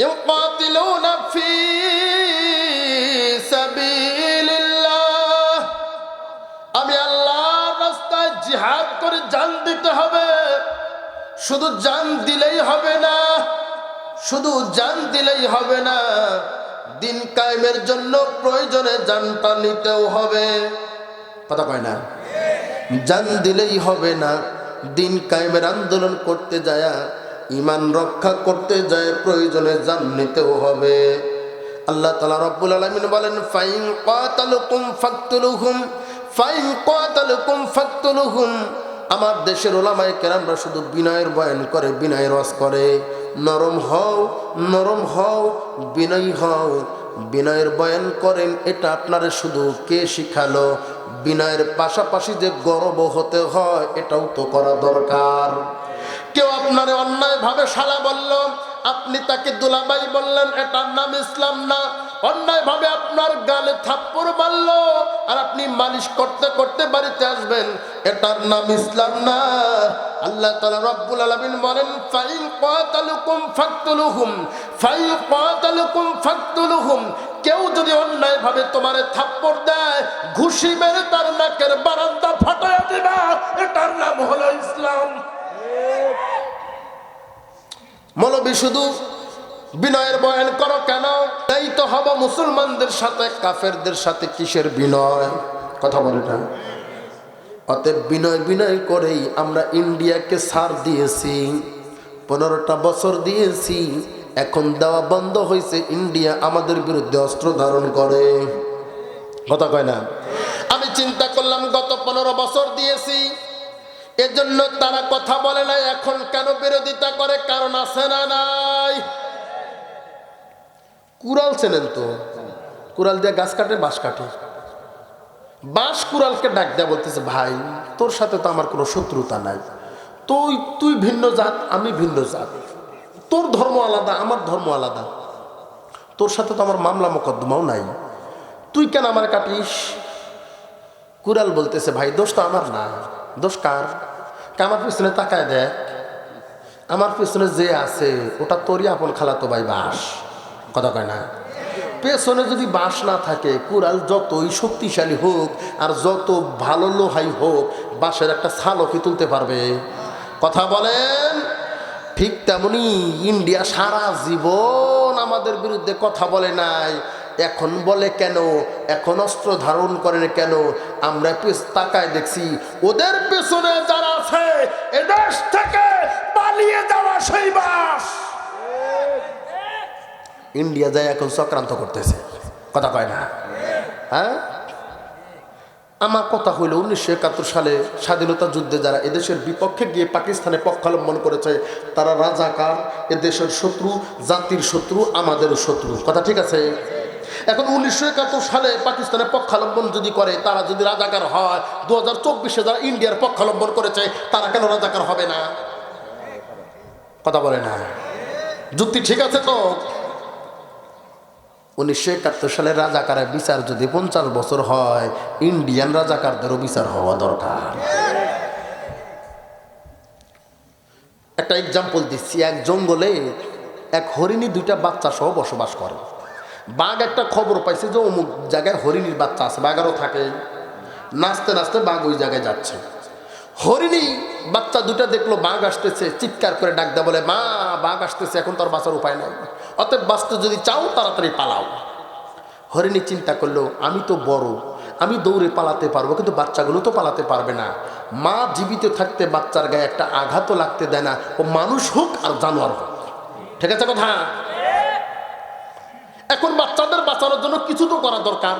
يقاتلون في سبيل الله আমি আল্লাহর রাস্তায় জিহাদ করে জান দিতে হবে শুধু জান দিলেই হবে না শুধু জান দিলেই হবে না দিন কায়েমের জন্য প্রয়োজনে জানটা নিতেও হবে কথা কয় না জান দিলেই হবে না দিন কায়েমের আন্দোলন করতে যায় ইমান রক্ষা করতে যায়, প্রয়োজনে জান নিতেও হবে। আল্লাহ তালা রব্বুল আলমিন বলেন, ফাইন কাতালুকুম ফাকতুলুহুম, ফাইন কাতালুকুম ফাকতুলুহুম। আমার দেশের ওলামায় কেরামরা শুধু বিনয়ের বয়ান করে বিনয়ের রস করে। নরম হও নরম হও, বিনয়ী হও। বিনয়ের বয়ান করেন, এটা আপনারে শুধু কে শিখালো? বিনয়ের পাশাপাশি যে গর্ব হতে হয়, এটাও তো করা দরকার। কেউ আপনারে অন্যায়ভাবে সালা বলল, আপনি তাকে দুলাবাই বললেন, এটার নাম ইসলাম না। অন্যায়ভাবে আপনার গালে থাপ্পড় মারল, আর আপনি মালিশ করতে করতে বাড়িতে আসবেন। এটার নাম ইসলাম না। আল্লাহ তাআলা রব্বুল আলামিন বলেন, ফাইন কাতালুকুম ফাকতুলুহুম, ফাইন কাতালুকুম ফাকতুলুহুম। কেউ যদি অন্যায়ভাবে তোমারে থাপ্পড় দেয়, ঘুষি মেরে তার নাকের বারান্দা ফাটায় দিবা। এটার নাম হলো ইসলাম। মৌলবী, শুধু বিনয়ের বয়ান করো কেন? এই তো হব মুসলমানদের সাথে, কাফেরদের সাথে কিসের বিনয়? কথা বলে না অতএব বিনয় বিনয় করেই আমরা ইন্ডিয়াকে সার দিয়েছি, পনেরোটা বছর দিয়েছি, এখন দেওয়া বন্ধ হয়েছে, ইন্ডিয়া আমাদের বিরুদ্ধে অস্ত্র ধারণ করে। কথা কয় না? আমি চিন্তা করলাম, গত পনেরো বছর দিয়েছি এজন্য তারা কথা বলে না, এখন কেন বিরোধিতা করে? কারণ আছে না নাই। কুড়াল চেনেন তো? কুড়াল দিয়ে গাছ কাটে, বাঁশ কাটে। বাঁশ কুড়ালকে ডাক দেয়া বলতেছে, ভাই, তোর সাথে তো আমার কোনো শত্রুতা নাই। তুই তুই ভিন্ন জাত, আমি ভিন্ন জাত। তোর ধর্ম আলাদা, আমার ধর্ম আলাদা। তোর সাথে তো আমার মামলা মোকদ্দমাও নাই। তুই কেন আমার কাটিস? কুড়াল বলতেছে, ভাই, দোষ তো আমার না। দোষ কার? আমার পিছনে তাকায় দেখ। আমার পিছনে যে আছে, ওটা তোরই আপন খালাতো ভাই বাস। কথা কয় না? পেছনে যদি বাস না থাকে, কুড়াল যতই শক্তিশালী হোক আর যত ভালো লোহাই হোক, বাঁশের একটা ছালও কি তুলতে পারবে? কথা বলেন? ঠিক তেমনি ইন্ডিয়া সারা জীবন আমাদের বিরুদ্ধে কথা বলে নাই। এখন বলে কেন? এখন অস্ত্র ধারণ করেন কেন? আমরা তাকায় দেখছি, ওদের পেছনে যারা আছে, এদেশ থেকে পালিয়ে যাওয়া সেই বাস। ইন্ডিয়া যায় এখন চক্রান্ত করতেছে। কথা কয় না? হ্যাঁ? আমার কথা হইল উনিশশো একাত্তর সালে স্বাধীনতা যুদ্ধে যারা এদেশের বিপক্ষে গিয়ে পাকিস্তানে পক্ষাবলম্বন করেছে, তারা রাজাকার, এদেশের শত্রু, জাতির শত্রু, আমাদেরও শত্রু। কথা ঠিক আছে? এখন উনিশশো একাত্তর সালে পাকিস্তানের পক্ষাবলম্বন যদি করে, তারা যদি রাজাকার হয় দু হাজার চব্বিশে যারা ইন্ডিয়ার পক্ষাবলম্বন করেছে, তারা কেন রাজাকার হবে না? কথা বলে না। যুক্তি ঠিক আছে তো? উনিশশো একাত্তর সালের রাজাকারের বিচার যদি পঞ্চাশ বছর হয়, ইন্ডিয়ান রাজাকারদেরও বিচার হওয়া দরকার। একটা এক্সাম্পল দিচ্ছি, এক জঙ্গলে এক হরিণী দুইটা বাচ্চা সহ বসবাস করে। বাঘ একটা খবর পাইছে যে অমুক জায়গায় হরিণীর বাচ্চা আছে, বাঘারও থাকে। নাচতে নাচতে বাঘ ওই জায়গায় যাচ্ছে। হরিণী বাচ্চা দুটা দেখল, বাঘ আসতেছে, চিৎকার করে ডাক দেয়, বলে, মা, বাঘ আসতেছে, এখন তোর বাঁচার উপায় নাই। অতএব বাঁচতে যদি চাও, তাড়াতাড়ি পালাও। হরিণী চিন্তা করল, আমি তো বড়, আমি দৌড়ে পালাতে পারব, কিন্তু বাচ্চাগুলো তো পালাতে পারবে না। মা জীবিত থাকতে বাচ্চার গায়ে একটা আঘাতও লাগতে দেয় না। ও মানুষ হোক আর জানোয়ার হোক। ঠিক আছে কথা? এখন বাচ্চাদের বাঁচানোর জন্য কিছু তো করা দরকার।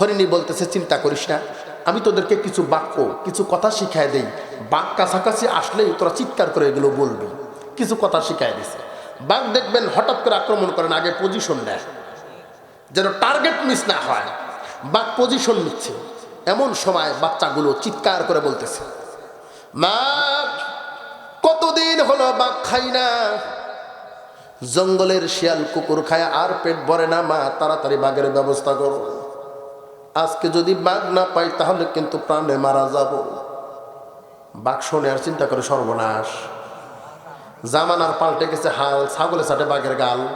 হরিণী বলতেছে, চিন্তা করিস না, আমি তোদেরকে কিছু বাক্য, কিছু কথা শিখায় দেই। বাঘ কাছাকাছি আসলেই তোরা চিৎকার করে এগুলো বলবি। কিছু কথা শিখায় দিছে। বাঘ দেখবেন হঠাৎ করে আক্রমণ করেন, আগে পজিশন নেয়। যেন টার্গেট মিস না হয়। বাঘ পজিশন নিচ্ছে। এমন সময় বাচ্চাগুলো চিৎকার করে বলতেছে মা কতদিন হলো বাঘ খাই না? জঙ্গলের শিয়াল কুকুর খায় আর পেট ভরে না, মা, তাড়াতাড়ি বাঘের ব্যবস্থা করো। আজকে যদি বাঘ না পাই, তাহলে কিন্তু প্রাণে মারা যাব। বাঘ শোনে আর চিন্তা করে, সর্বনাশ। জামানার পাল্টে গেছে হাল ছাগলে সাটে বাঘের গাল।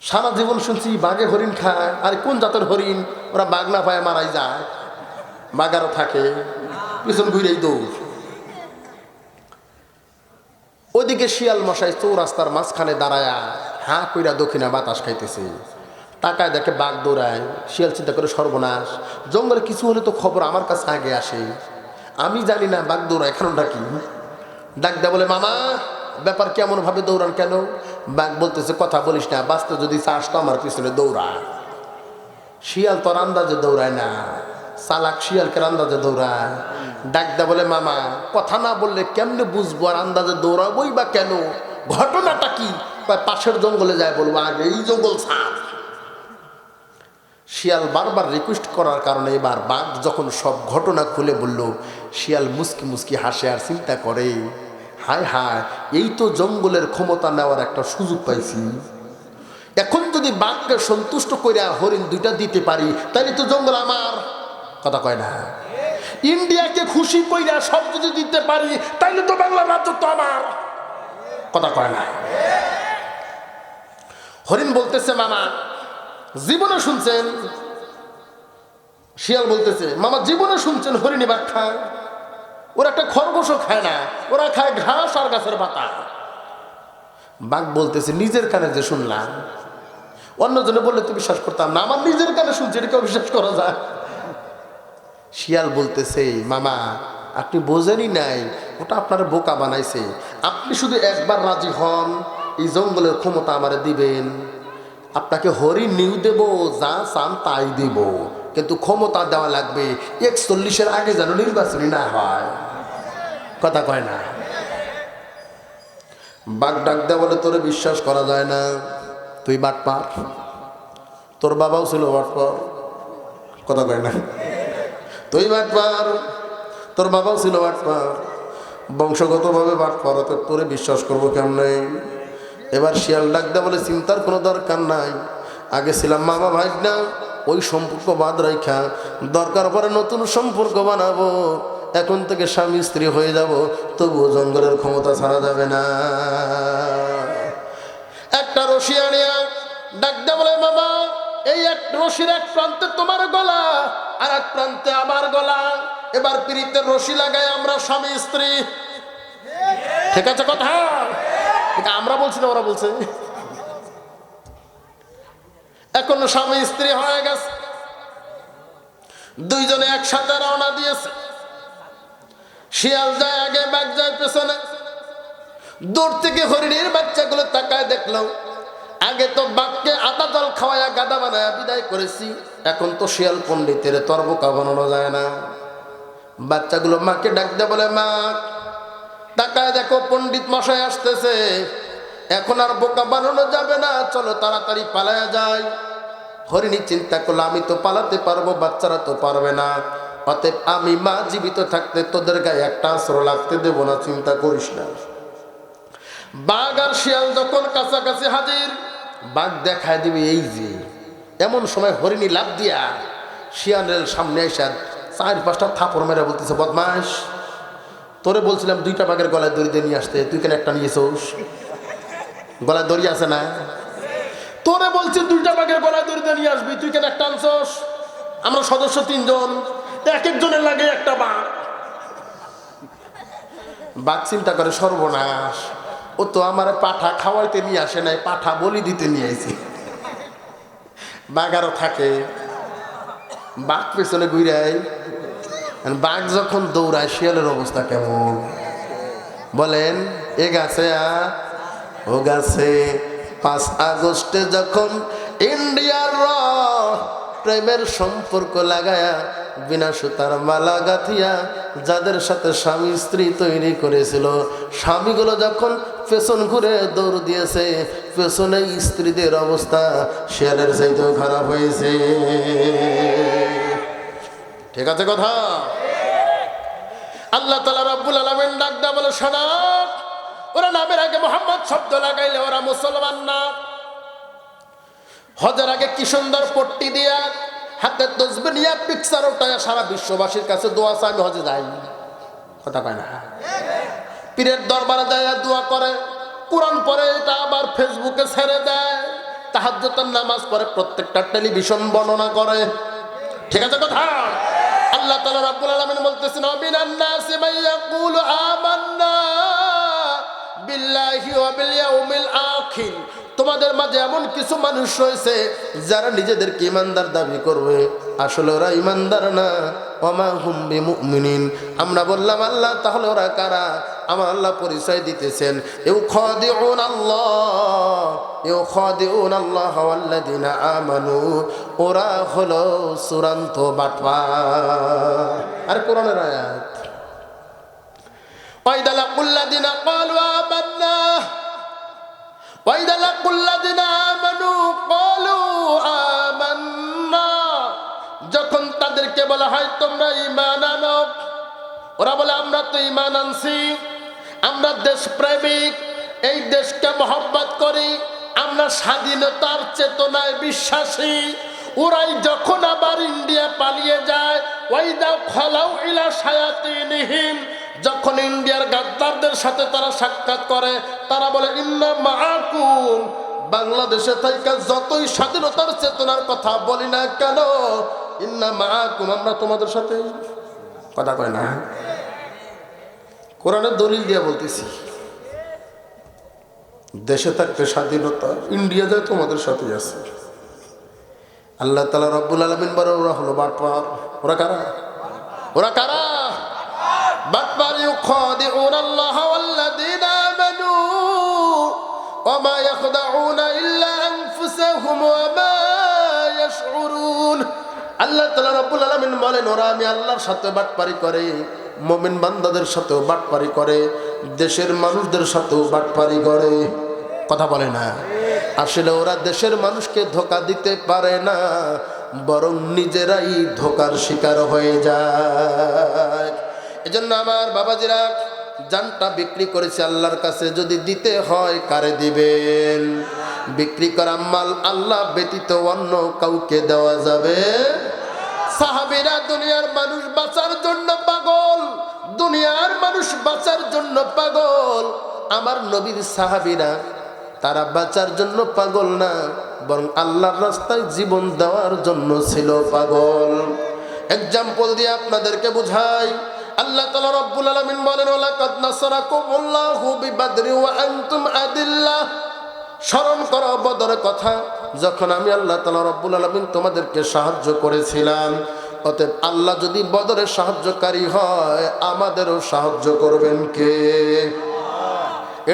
সারা জীবন শুনছি বাঘে হরিণ খায়, আর কোন জাতের হরিণ? ওরা বাঘ না পায় মারাই যায়। বাঘারও থাকে, পিছন ঘুরেই দৌড়। ওইদিকে শিয়াল মশাই চৌরাস্তার মাঝখানে দাঁড়ায়া হাঁ কইরা দক্ষিণা বাতাস খাইতেছে। তাকায় দেখে বাঘ দৌড়ায়, শিয়াল চিন্তা করে সর্বনাশ। জঙ্গলে কিছু হলে তো খবর আমার কাছে আগে আসে। আমি জানি না বাঘ দৌড়ায় কারণটা কি? ডাক দেয়া বলে, মামা, ব্যাপার কেমন ভাবে দৌড়ান কেন? বাঘ বলতেছে, কথা বলিস না, বাঁচতে যদি চাস তো আমার পিছনে দৌড়া। শিয়াল তোর আন্দাজে দৌড়ায় না। চালাক শিয়ালকে আন্দাজে দৌড়ায়। ডাক দেয়া বলে, মামা, কথা না বললে কেমনে বুঝব আর আন্দাজে দৌড়াবই বা কেন? ঘটনাটা কি? পাশের জঙ্গলে যায় বলব, আগে এই জঙ্গল ছাড়। শিয়াল বারবার রিকোয়েস্ট করার কারণে এবার বাঘ যখন সব ঘটনা খুলে বলল, শিয়াল মুসকি মুসকি হাসে আর চিন্তা করে, হায় হায়, এই তো জঙ্গলের ক্ষমতা নেওয়ার একটা সুযোগ পাইছি। এখন যদি বাঘকে সন্তুষ্ট করে হরিণ দুইটা দিতে পারি তাহলে তো জঙ্গল আমার কথা কয় না। ইন্ডিয়াকে খুশি কইরা সব যদি দিতে পারি, তাইলে তো বাংলা রাজ্য তো আমার। কথা কয় না। হরিণ বলতেছে, মামা, জীবনে শুনছেন? শিয়াল বলতেছে, মামা, জীবনে শুনছেন হরিণী বাঘ খায় ওরা একটা খরগোশও খায় না, ওরা খায় ঘাস আর গাছের পাতা। বাঘ বলতেছে, নিজের কানে যে শুনলাম, অন্যজনে বললে তো বিশ্বাস করতাম না, আমার নিজের কানে শুনছি এটা কেউ বিশ্বাস করা যায়। শিয়াল বলতেছে, মামা, আপনি বোঝেনই নাই, ওটা আপনার বোকা বানাইছে। আপনি শুধু একবার রাজি হন, এই জঙ্গলের ক্ষমতা আমারে দিবেন। আপনাকে হরিণ নিউ দেব, যা চান তাই দিব। কিন্তু ক্ষমতা দেওয়া লাগবে, একচল্লিশের আগে যেন নির্বাচনী না হয়। কথা কয় না। বাঘ ডাক দেওয়া বলে তোরে বিশ্বাস করা যায় না। তুই বাট পার। তোর বাবাও ছিল বাট কথা কয় না। তুই বাট পার। তোর বাবাও ছিল বাট পার। বংশগতভাবে বাট পার তো তোরে বিশ্বাস করব কেমনে? এবার শিয়াল ডাক দেওয়া বলে, চিন্তার কোনো দরকার নাই। আগে ছিলাম মামা ভাই না ওই সম্পর্ক বাদ রাইখা। দরকার পরে নতুন সম্পর্ক বানাবো। এখন থেকে স্বামী স্ত্রী হয়ে যাব। তবুও জঙ্গলের ক্ষমতা ছাড়া যাবে না। একটা রশি আনিয়া ডাক দে বলে মামা এই এক রশির এক প্রান্তে তোমার গলা, আর এক প্রান্তে আমার গলা। এবার পিড়িতের রশি লাগাই আমরা স্বামী, স্ত্রী। ঠিক আছে কথা? এটা আমরা বলছি না, ওরা বলছে। এখন স্বামী, স্ত্রী হয়ে গেছে। দুইজনে একসাথে রওনা দিয়েছে। শিয়াল যায় আগে ব্যাগ যায় পেছনে। দূর থেকে হরিণের বাচ্চাগুলো তাকায় দেখল আগে তো বাঘকে আদা জল খাওয়ায়া গাদা বানায়া বিদায় করেছি, এখন তো শিয়াল পণ্ডিতের তর্বকা বানানো যায় না। বাচ্চাগুলো মাকে ডাক দে বলে, মা, তাকায় দেখো, পণ্ডিত মশাই আসতেছে। এখন আর বোকা বানানো যাবে না, চলো তাড়াতাড়ি পালায়া যায় হরিণী চিন্তা করল, আমি তো পালাতে পারব, বাচ্চারা তো পারবে না। অতএব আমি, মা, জীবিত থাকতে তোদের গায়ে একটা আশ্রয় লাগতে দেবো না, চিন্তা করিস না। বাঘ আর শিয়াল যখন কাছাকাছি হাজির বাঘ দেখায় দিবে এই যে, এমন সময় হরিণী লাভ দিয়া শিয়ানের সামনে এসে চার পাঁচটা থাপড় মেরে বলতেছে বদমাস তোরে বলছিলাম দুইটা বাঘের গলায় দড়ি দিয়ে নিয়ে আসতে, তুই কেন একটা নিয়েছোস? গলায় দড়ি আছে না? তোরে বলছি দুইটা বাঘের গলায় দড়ি দিয়ে নিয়ে আসবি, তুই কেন একটা আনছস? আমরা সদস্য তিনজন, এক একজনের লাগে একটা বাঘ। বাঘ চিন্তা করে, সর্বনাশ ও তো আমার পাঠা খাওয়াইতে নিয়ে আসে নাই, পাঠা বলি দিতে নিয়ে আইছি। বাঘ আরও থাকে, বাঘ পেছনে ঘুরাই বাঘ যখন দৌড়ায়, শিয়ালের অবস্থা কেমন? বলেন, এ গাছে ও গাছে, পাঁচ আগস্টে যখন ইন্ডিয়ার র প্রেমের সম্পর্ক লাগায়া বিনা সুতার মালা গাথিয়া যাদের সাথে স্বামী স্ত্রী তৈরি করেছিল, স্বামীগুলো যখন পেছন ঘুরে দৌড় দিয়েছে, পেছনে স্ত্রীদের অবস্থা শেয়ারের চাইতেও খারাপ হয়েছে। ঠিক আছে কথা? আল্লাহ তালা রাব্বুল আলমেন ডাকদা বলে, শোনা, ওরা নামের আগে মোহাম্মদ শব্দ লাগাইলে ওরা মুসলমান না। হজের আগে কি সুন্দর পট্টি দিয়া হাতে তসবে নিয়ে পিকচার ওটায় সারা বিশ্ববাসীর কাছে দোয়া চাই, আমি হজে যাই। কথা কয় না? পীরের দরবারে যায় দোয়া করে, কোরআন পরে এটা আবার ফেসবুকে ছেড়ে দেয়, তাহাজ্জুদের নামাজ পড়ে, প্রত্যেকটা টেলিভিশন বর্ণনা করে। ঠিক আছে কথা? আল্লাহ তাআলা রাব্বুল আলামিন বলতেছেন অবিনান নাসি মান ইয়াকুলু আমান্না বিল্লাহি ওয়া বিল ইয়াউমিল আখির। তোমাদের মাঝে এমন কিছু মানুষ রয়েছে যারা নিজেদেরকে ইমানদার দাবি করবে। আসলে ওরা ইমানদার না। অমা হুম্বি মুমিনিন আমরা বললাম, আল্লাহ, তাহলে ওরা কারা? আমার আল্লাহ পরিচয় দিতেছেন। এও খাদিউন আল্লাহ এও আল্লাহ আমানু। ওরা হলো চূড়ান্ত বাটপা। আর কোরআনের আয়াত। বলা হয় তোমরা ইমান আনো। ওরা বলে, আমরা তো ইমান আনছি। আমরা দেশপ্রেমিক। এই দেশকে মহব্বত করি। আমরা স্বাধীনতার চেতনায় বিশ্বাসী। ওরাই যখন আবার ইন্ডিয়া পালিয়ে যায়, ওয়াইদা খলাউ ইলা শায়াতিনহিম যখন ইন্ডিয়ার গাদ্দারদের সাথে তারা সাক্ষাৎ করে, তারা বলে, ইন্না মাআকুম। বাংলাদেশে থাইকা যতই স্বাধীনতার চেতনার কথা বলি না কেন ইন্না মাআকুম আমরা তোমাদের সাথে কথা কয় না কোরআনের দলিল দিয়ে বলতেছি দেশে থাকতে স্বাধীনতা ইন্ডিয়া যায় তোমাদের সাথে আছে আল্লাহ তালা রব্বুল আলমিন বলে ওরা হলো বাটপার ওরা কারা ওরা কারা বাটপার يخادعون الله والذين آمنوا وما يخدعون إلا أنفسهم وما يشعرون আল্লাহ তালা রব্বুল আলমিন বলেন, ওরা আমি আল্লাহর সাথে বাটপারি করে, মমিন বান্দাদের সাথেও বাটপারি করে, দেশের মানুষদের সাথেও বাটপারি করে। কথা বলে না। আসলে ওরা দেশের মানুষকে ধোকা দিতে পারে না, বরং নিজেরাই ধোকার শিকার হয়ে যায়। এজন্য আমার বাবাজিরা জানটা বিক্রি করেছে আল্লাহর কাছে, যদি দিতে হয় কারে দিবেন? বিক্রি করা মাল আল্লাহ ব্যতীত অন্য কাউকে দেওয়া যাবে সাহাবিরা দুনিয়ার মানুষ বাঁচার জন্য পাগল, দুনিয়ার মানুষ বাঁচার জন্য পাগল। আমার নবীর সাহাবিরা, তারা বাঁচার জন্য পাগল না, বরং আল্লাহর রাস্তায় জীবন দেওয়ার জন্য ছিল পাগল। এক্সাম্পল দিয়ে আপনাদেরকে বুঝাই। আল্লাহ তাআলা রব্বুল আলামিন বলেন, ওয়ালাকাদ নাসারাকুমুল্লাহু বিবাদরি ওয়া আনতুম আদিল্লাহ। স্মরণ করো বদরের কথা, যখন আমি আল্লাহ তালা রব্বুল আলমিন তোমাদেরকে সাহায্য করেছিলাম। অতএব আল্লাহ যদি বদরের সাহায্যকারী হয়, আমাদেরও সাহায্য করবেন কে?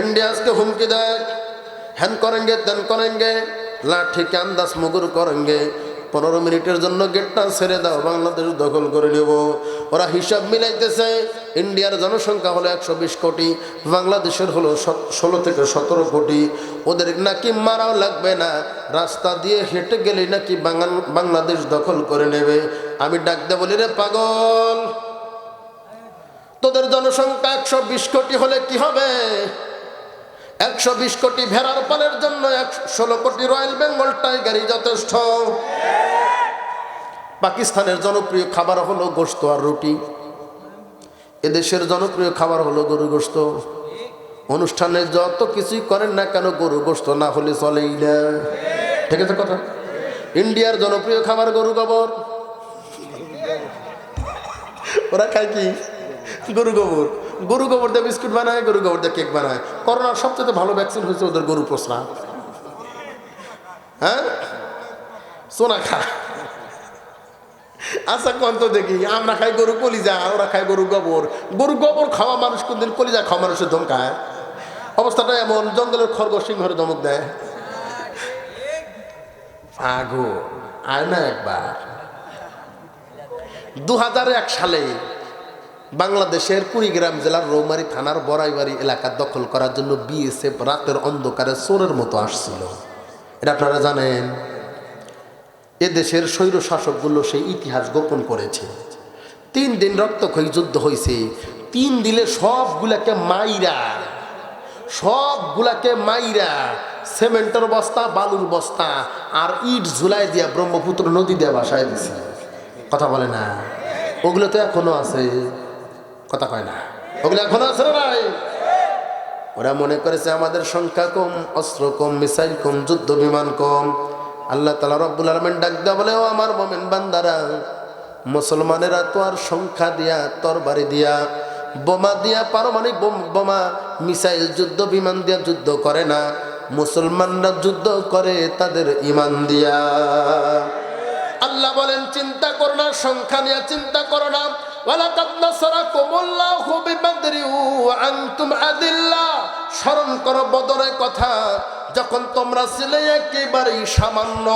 ইন্ডিয়া আজকে হুমকি দেয় হ্যান করেঙ্গে, তেন করেঙ্গে, লাঠি আন্দাজ মুগুর করেঙ্গে। পনেরো মিনিটের জন্য গেটটা ছেড়ে দাও, বাংলাদেশ দখল করে নেব। ওরা হিসাব মিলাইতেছে ইন্ডিয়ার জনসংখ্যা হলো একশো বিশ কোটি, বাংলাদেশের হলো ষোলো থেকে সতেরো কোটি। ওদের নাকি মারাও লাগবে না। রাস্তা দিয়ে হেঁটে গেলেই নাকি বাংলাদেশ দখল করে নেবে। আমি ডাকতে বলি, রে পাগল, তোদের জনসংখ্যা একশো বিশ কোটি হলে কি হবে? একশো বিশ কোটি ভেড়ার পালের জন্য ষোলো কোটি রয়্যাল বেঙ্গল টাইগারই যথেষ্ট। পাকিস্তানের জনপ্রিয় খাবার হলো গোস্ত আর রুটি। এদেশের জনপ্রিয় খাবার হলো গরু গোস্ত অনুষ্ঠানে যত কিছুই করেন না কেন গরু গোস্ত না হলে চলেই না। ঠিক আছে কথা? ইন্ডিয়ার জনপ্রিয় খাবার গরু গোবর। ওরা খায় কি? গরু গোবর। গরু গোবর দিয়ে বিস্কুট বানায়, গরু গোবর দিয়ে কেক বানায়। করোনার সবচেয়ে ভালো ভ্যাকসিন হয়েছে ওদের গরু পোষা। হ্যাঁ? সোনা খা আচ্ছা কন্ত দেখি, আমরা খাই গরু কলিজা, ওরা খাই গরু গোবর। গরু গোবর খাওয়া মানুষ কোনদিন কলিজা খাওয়া মানুষের ধমকায় অবস্থাটা এমন, জঙ্গলের খরগোশ সিংহরে ধমক দেয়। আগো আয় না একবার। দু এক সালে বাংলাদেশের কুড়িগ্রাম জেলার রৌমারী থানার বড়াইবাড়ি এলাকা দখল করার জন্য বিএসএফ রাতের অন্ধকারে চোরের মতো আসছিল। এটা আপনারা জানেন। এ দেশের স্বৈর শাসকগুলো সেই ইতিহাস গোপন করেছে। তিন দিন রক্তক্ষয়ী যুদ্ধ হয়েছে তিন দিলে সবগুলাকে মাইরা সবগুলাকে মাইরা সিমেন্টের বস্তা, বালুর বস্তা আর ইট ঝুলাই দিয়া ব্রহ্মপুত্র নদী দিয়ে বাসায় দিছে। কথা বলে না? ওগুলো তো এখনও আছে। কথা কয় না? ওগুলো এখনও আছে না ভাই ওরা মনে করেছে আমাদের সংখ্যা কম, অস্ত্র কম, মিসাইল কম, যুদ্ধ বিমান কম। আল্লাহ তালা রব্বুল আলমেন ডাক দেওয়া বলে, ও আমার মোমেন বান্দারা, মুসলমানেরা তো আর সংখ্যা দিয়া, তরবারি দিয়া, বোমা দিয়া পারমাণবিক বোম- মিসাইল যুদ্ধ, বিমান দিয়া যুদ্ধ করে না, মুসলমানরা যুদ্ধ করে তাদের ইমান দিয়া। আল্লাহ বলেন, চিন্তা করো না, সংখ্যা নিয়ে চিন্তা করো না। স্মরণ করো বদরের কথা। যখন তোমরা ছিলে একেবারেই সামান্য